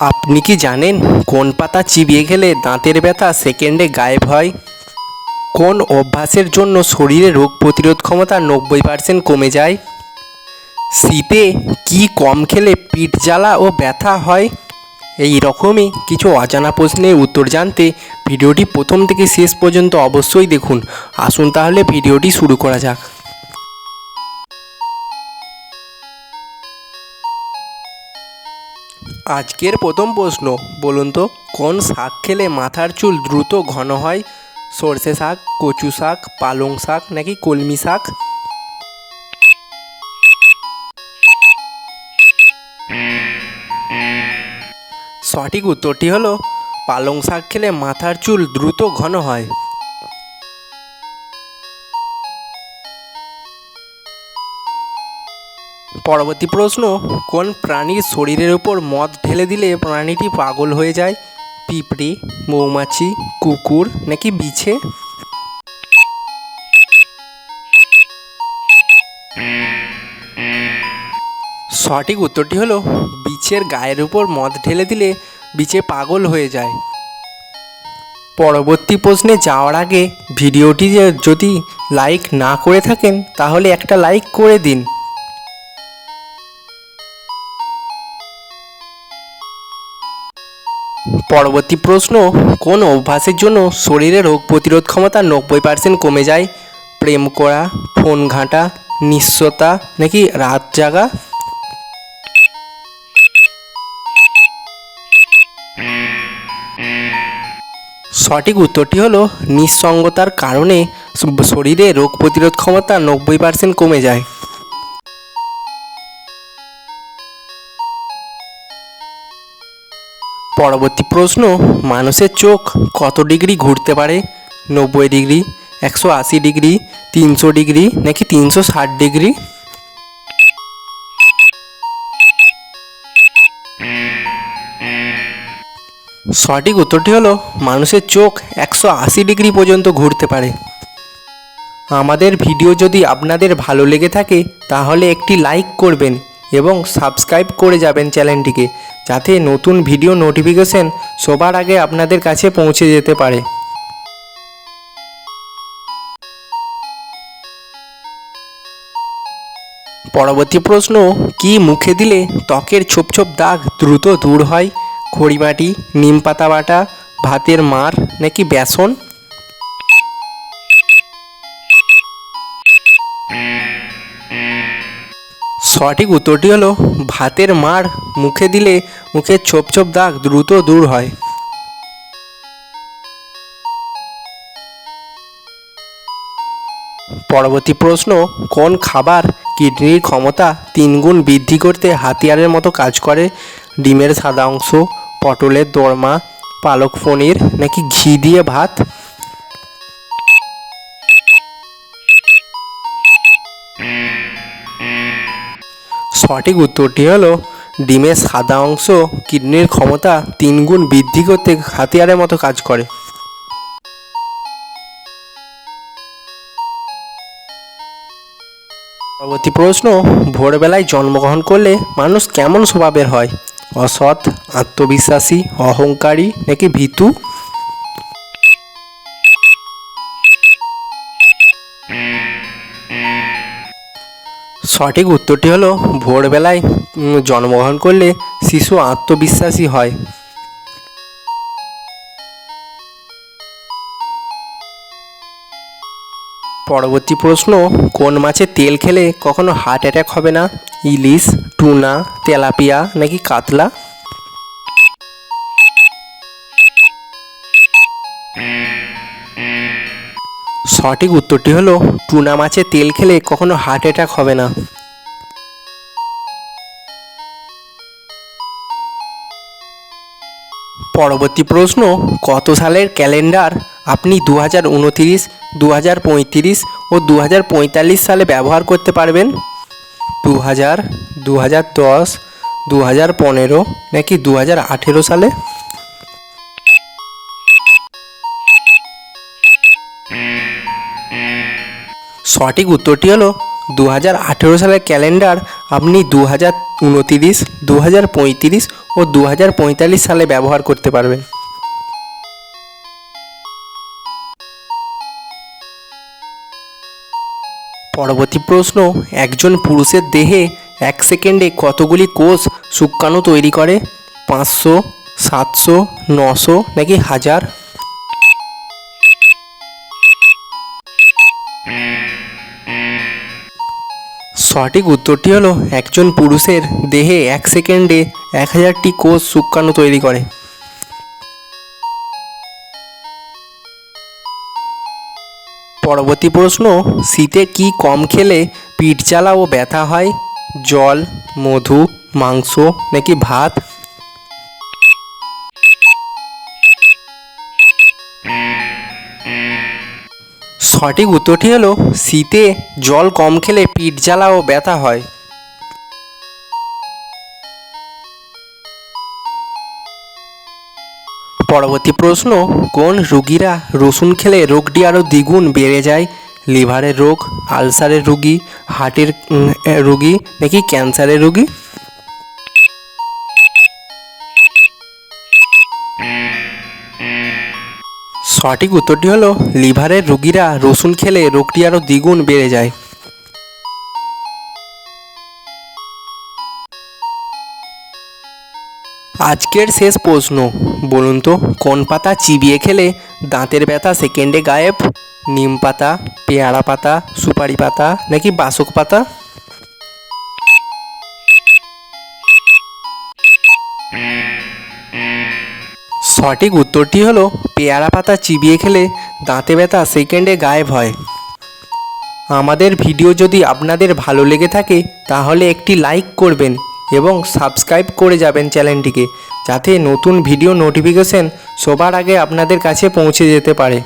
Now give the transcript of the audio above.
আপনি কি জানেন কোন পাতা চিবিয়ে খেলে দাঁতের ব্যথা সেকেন্ডে গায়েব হয়? কোন অভ্যাসের জন্য শরীরে রোগ প্রতিরোধ ক্ষমতা নব্বই পার্সেন্ট কমে যায়? শীতে কি কম খেলে পিঠ জ্বালা ও ব্যথা হয়? এই রকমই কিছু অজানা প্রশ্নের উত্তর জানতে ভিডিওটি প্রথম থেকে শেষ পর্যন্ত অবশ্যই দেখুন। আসুন তাহলে ভিডিওটি শুরু করা যাক। আজকের প্রথম প্রশ্ন, বলুন তো, কোন শাক খেলে মাথার চুল দ্রুত ঘন হয়? সর্ষে শাক, কচু শাক, পালং শাক, নাকি কলমি শাক? সঠিক উত্তরটি হলো, পালং শাক খেলে মাথার চুল দ্রুত ঘন হয়। পরবর্তী প্রশ্ন, কোন প্রাণীর শরীরের উপর মদ ঢেলে দিলে প্রাণীটি পাগল হয়ে যায়? পিঁপড়ে, মৌমাছি, কুকুর নাকি বিছে? সঠিক উত্তরটি হলো, বিছের গায়ের উপর মদ ঢেলে দিলে বিছে পাগল হয়ে যায়। পরবর্তী প্রশ্নে যাওয়ার আগে ভিডিওটি যদি লাইক না করে থাকেন, তাহলে একটা লাইক করে দিন। পরবর্তী প্রশ্ন, কোন অভ্যাসের জন্য শরীরে রোগ প্রতিরোধ ক্ষমতা নব্বই পার্সেন্ট কমে যায়? প্রেম করা, ফোন ঘাঁটা, নিঃস্বতা, নাকি রাত জাগা? সঠিক উত্তরটি হলো, নিঃসঙ্গতার কারণে শরীরে রোগ প্রতিরোধ ক্ষমতা নব্বই পার্সেন্ট কমে যায়। পরবর্তী প্রশ্ন, মানুষের চোখ কত ডিগ্রি ঘুরতে পারে? নব্বই ডিগ্রি, একশো আশি ডিগ্রি, তিনশো ডিগ্রি, নাকি তিনশো ষাট ডিগ্রি? সঠিক উত্তরটি হলো, মানুষের চোখ একশো আশি ডিগ্রি পর্যন্ত ঘুরতে পারে। আমাদের ভিডিও যদি আপনাদের ভালো লেগে থাকে, তাহলে একটি লাইক করবেন। এবং সাবস্ক্রাইব করে যাবেন চ্যানেলটিকে, যাতে নতুন ভিডিও নোটিফিকেশন সবার আগে আপনাদের কাছে পৌঁছে যেতে পারে। পরবর্তী প্রশ্ন, কি মুখে দিলে ত্বকের ছোপ ছোপ দাগ দ্রুত দূর হয়? খড়িমাটি, নিম পাতা বাটা ভাতের মার, নাকি বেসন? সঠিক উত্তরটি হলো, ভাতের মাড় মুখে দিলে মুখের ছোপ ছোপ দাগ দ্রুত দূর হয়। পরবর্তী প্রশ্ন, কোন খাবার কিডনির ক্ষমতা তিনগুণ বৃদ্ধি করতে হাতিয়ারের মতো কাজ করে? ডিমের সাদা অংশ, পটলের দোরমা, পালক পনির, নাকি ঘি দিয়ে ভাত? সঠিক উত্তরটি হলো, ডিমের সাদা অংশ কিডনির ক্ষমতা তিনগুণ বৃদ্ধি করতে হাতিয়ারের মতো কাজ করে। পরবর্তী প্রশ্ন, ভোরবেলায় জন্মগ্রহণ করলে মানুষ কেমন স্বভাবের হয়? অসৎ, আত্মবিশ্বাসী, অহংকারী নাকি ভীতু? সঠিক উত্তরটি হলো, ভোরবেলায় জন্মগ্রহণ করলে শিশু আত্মবিশ্বাসী হয়। পরবর্তী প্রশ্ন, কোন মাছে তেল খেলে কখনো হার্ট অ্যাটাক হবে না? ইলিশ, টুনা, তেলাপিয়া নাকি কাতলা? সঠিক উত্তরটি হলো, টুনা মাছের তেল খেলে কখনো হার্ট অ্যাটাক হবে না। পরবর্তী প্রশ্ন, কত সালের ক্যালেন্ডার আপনি দু হাজার উনতিরিশ দু হাজার পঁয়ত্রিশ ও দু হাজার পঁয়তাল্লিশ সালে ব্যবহার করতে পারবেন? দু হাজার দু হাজার দশ দু হাজার পনেরো নাকি দু হাজার আঠেরো সালে? সঠিক উত্তরটি হলো দু হাজার আঠেরো সালের ক্যালেন্ডার। আপনি দু হাজার উনতিরিশ দু হাজার পঁয়ত্রিশ ও দু হাজার পঁয়তাল্লিশ সালে ব্যবহার করতে পারবেন। পরবর্তী প্রশ্ন, একজন পুরুষের দেহে এক সেকেন্ডে কতগুলি কোষ শুক্রাণু তৈরি করে? পাঁচশো, সাতশো, নশো নাকি হাজার? সঠিক উত্তরটি হলো একজন পুরুষের দেহে এক সেকেন্ডে এক হাজারটি কোষ শুক্রাণু তৈরি করে। পরবর্তী প্রশ্ন, শীতে কি কম খেলে পিঠ জ্বালা ও ব্যথা হয়? জল, মধু, মাংস নাকি ভাত? সঠিক উত্তরটি হলো শীতে জল কম খেলে পিঠ জ্বালা ও ব্যথা হয়। পরবর্তী প্রশ্ন, কোন রুগীরা রসুন খেলে রোগটি আরও দ্বিগুণ বেড়ে যায়? লিভারের রোগ, আলসারের রুগী, হার্টের রুগী নাকি ক্যান্সারের রুগী? সঠিক উত্তরটি হলো, লিভারের রুগীরা রসুন খেলে রোগটি আরও দ্বিগুণ বেড়ে যায়। আজকের শেষ প্রশ্ন, বলুন তো, কোন পাতা চিবিয়ে খেলে দাঁতের ব্যথা সেকেন্ডে গায়েব? নিম পাতা, পেয়ারা পাতা, সুপারি পাতা, নাকি বাসক পাতা? সঠিক উত্তরটি হলো, পেয়ারা পাতা চিবিয়ে খেলে দাঁতে ব্যথা সেকেন্ডে গায়েব হয়। আমাদের ভিডিও যদি আপনাদের ভালো লেগে থাকে, তাহলে একটি লাইক করবেন এবং সাবস্ক্রাইব করে যাবেন চ্যানেলটিকে, যাতে নতুন ভিডিও নোটিফিকেশন সবার আগে আপনাদের কাছে পৌঁছে যেতে পারে।